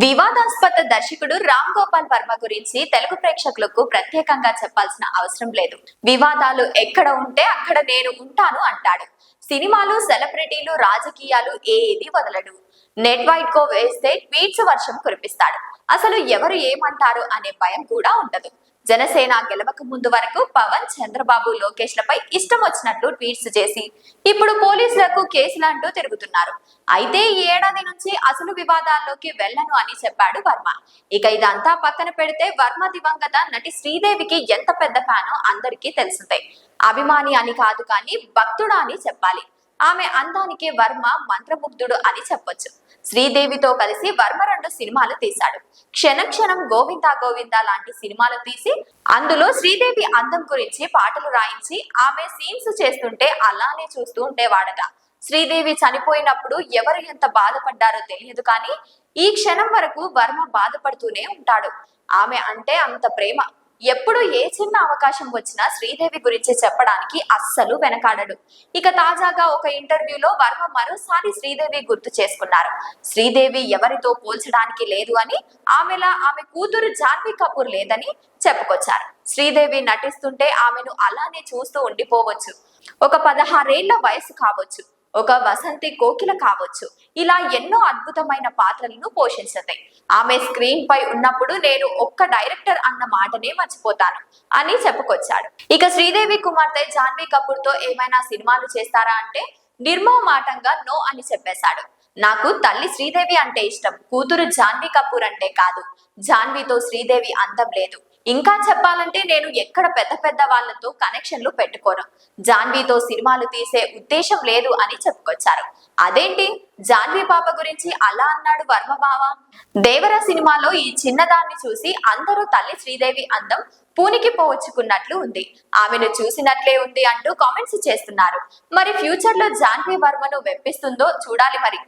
వివాదాస్పద దర్శకుడు రామ్ గోపాల్ వర్మ గురించి తెలుగు ప్రేక్షకులకు ప్రత్యేకంగా చెప్పాల్సిన అవసరం లేదు. వివాదాలు ఎక్కడ ఉంటే అక్కడ నేను ఉంటాను అంటాడు. సినిమాలు సెలబ్రిటీలు రాజకీయాలు ఏది వదలడు. నెట్ వైట్ కో వేస్తే ట్వీట్స్ వర్షం కురిపిస్తాడు. అసలు ఎవరు ఏమంటారు అనే భయం కూడా ఉండదు. జనసేన గెలవక ముందు వరకు పవన్ చంద్రబాబు లోకేష్ లపై ఇష్టం వచ్చినట్లు ట్వీట్స్ చేసి ఇప్పుడు పోలీసులకు కేసులంటూ తిరుగుతున్నారు. అయితే ఈ ఏడాది నుంచి అసలు వివాదాల్లోకి వెళ్ళను అని చెప్పాడు వర్మ. ఇక ఇదంతా పక్కన పెడితే వర్మ దివంగత నటి శ్రీదేవికి ఎంత పెద్ద ఫ్యానో అందరికీ తెలిసిందే అభిమాని అని కాదు కానీ భక్తుడా అని చెప్పాలి. ఆమె అందానికి వర్మ మంత్రముగ్ధుడు అని చెప్పొచ్చు. శ్రీదేవితో కలిసి వర్మ రెండు సినిమాలు తీశాడు. క్షణం క్షణం గోవిందా గోవిందా లాంటి సినిమాలు తీసి అందులో శ్రీదేవి అందం గురించి పాటలు రాయించి ఆమె సీన్స్ చేస్తుంటే అలానే చూస్తూ ఉండేవాడట. శ్రీదేవి చనిపోయినప్పుడు ఎవరు ఎంత బాధపడ్డారో తెలియదు కానీ ఈ క్షణం వరకు వర్మ బాధపడుతూనే ఉంటాడు. ఆమె అంటే అంత ప్రేమ. ఎప్పుడు ఏ చిన్న అవకాశం వచ్చినా శ్రీదేవి గురించి చెప్పడానికి అస్సలు వెనకాడడు. ఇక తాజాగా ఒక ఇంటర్వ్యూలో వర్మ మరోసారి శ్రీదేవి గుర్తు చేసుకున్నారు. శ్రీదేవి ఎవరితో పోల్చడానికి లేదు అని ఆమెలా ఆమె కూతురు జాన్వీ కపూర్ లేదని చెప్పుకొచ్చారు. శ్రీదేవి నటిస్తుంటే ఆమెను అలానే చూస్తూ ఉండిపోవచ్చు. ఒక పదహారేళ్ళ వయసు కావచ్చు. ఒక వసంతి కోకిల కావచ్చు. ఇలా ఎన్నో అద్భుతమైన పాత్రలను పోషించతాయి. ఆమె స్క్రీన్ పై ఉన్నప్పుడు నేను ఒక్క డైరెక్టర్ అన్న మాటనే మర్చిపోతాను అని చెప్పుకొచ్చాడు. ఇక శ్రీదేవి కుమార్తె జాన్వీ కపూర్తో ఏమైనా సినిమాలు చేస్తారా అంటే నిర్మోమాటంగా నో అని చెప్పేశాడు. నాకు తల్లి శ్రీదేవి అంటే ఇష్టం కూతురు జాన్వీ కపూర్ అంటే కాదు. జాన్వీతో శ్రీదేవి అందం లేదు. ఇంకా చెప్పాలంటే నేను ఎక్కడ పెద్ద పెద్ద వాళ్ళతో కనెక్షన్లు పెట్టుకోను. జాన్వీతో సినిమాలు తీసే ఉద్దేశం లేదు అని చెప్పుకొచ్చారు. అదేంటి? జాన్వీ పాప గురించి అలా అన్నాడు వర్మ బావ? దేవర సినిమాలో ఈ చిన్నదాన్ని చూసి అందరూ తల్లి శ్రీదేవి అందం పూనికి పోవచ్చుకున్నట్లు ఉంది. ఆమెను చూసినట్లే ఉంది అంటూ కామెంట్స్ చేస్తున్నారు. మరి ఫ్యూచర్లో జాన్వీ వర్మను వెప్పిస్తుందో చూడాలి మరి.